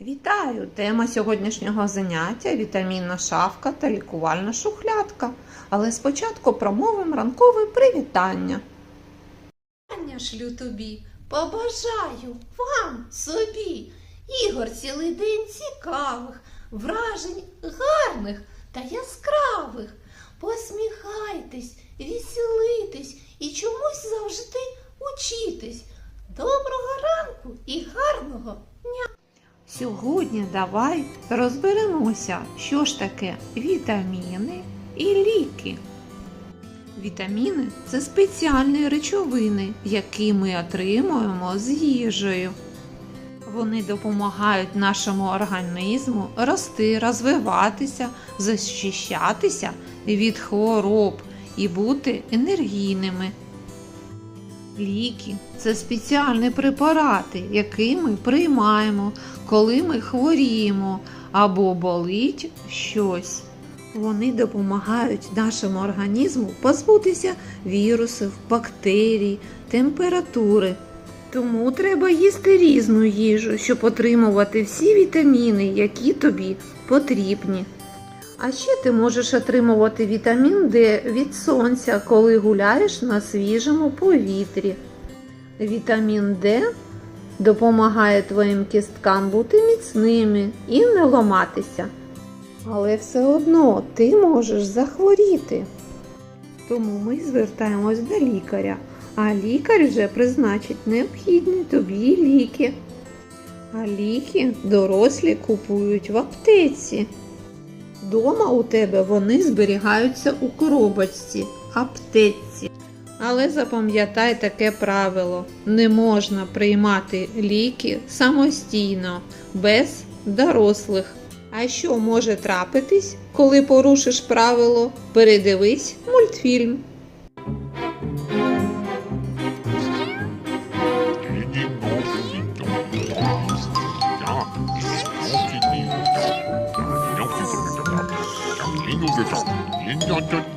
Вітаю! Тема сьогоднішнього заняття вітамінна шафка та лікувальна шухлядка. Але спочатку промовимо ранкове привітання. Вітання шлю тобі, побажаю вам собі. Ігор цілий день цікавих, вражень гарних та яскравих. Посміхайтесь, веселитесь і чомусь завжди учітесь. Доброго ранку і гарного Сьогодні давай розберемося, що ж таке вітаміни і ліки. Вітаміни це спеціальні речовини, які ми отримуємо з їжею. Вони допомагають нашому організму рости, розвиватися, захищатися від хвороб і бути енергійними. Ліки це спеціальні препарати, які ми приймаємо, коли ми хворіємо або болить щось. Вони допомагають нашому організму позбутися вірусів, бактерій, температури. Тому треба їсти різну їжу, щоб отримувати всі вітаміни, які тобі потрібні. А ще ти можеш отримувати вітамін Д від сонця, коли гуляєш на свіжому повітрі. Вітамін Д допомагає твоїм кісткам бути міцними і не ламатися. Але все одно ти можеш захворіти. Тому ми звертаємось до лікаря, а лікар вже призначить необхідні тобі ліки. А ліки дорослі купують в аптеці. Дома у тебе вони зберігаються у коробочці, аптеці. Але запам'ятай таке правило: не можна приймати ліки самостійно, без дорослих. А що може трапитись, коли порушиш правило? Передивись мультфільм. 忍者さん忍者ちん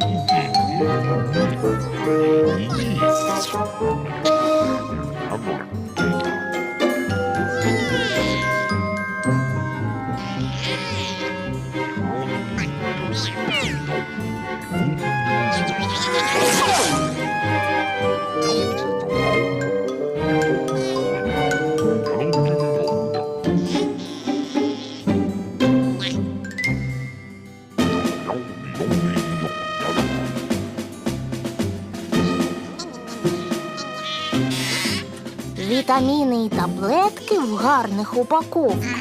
Вітаміни і таблетки в гарних упаковках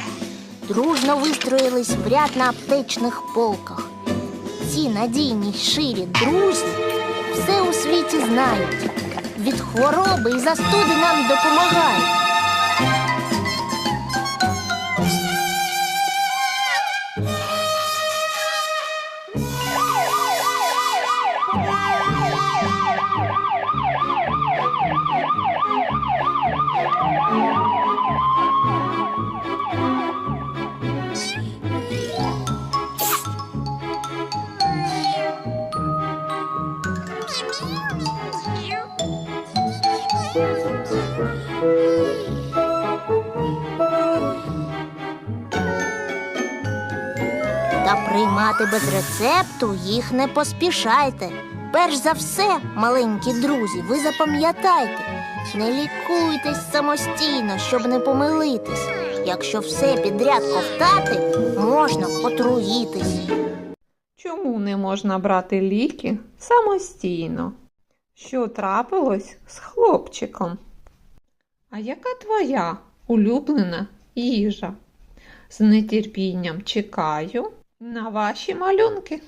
дружно вистроїлись в ряд на аптечних полках. Ці надійні ширі друзі все у світі знають. Від хвороби і застуди нам допомагають. Та приймати без рецепту їх не поспішайте. Перш за все, маленькі друзі, ви запам'ятайте, не лікуйтесь самостійно, щоб не помилитись. Якщо все підряд ковтати, можна отруїтись. Чому не можна брати ліки самостійно? Що трапилось з хлопчиком? А яка твоя улюблена їжа? З нетерпінням чекаю на ваші малюнки.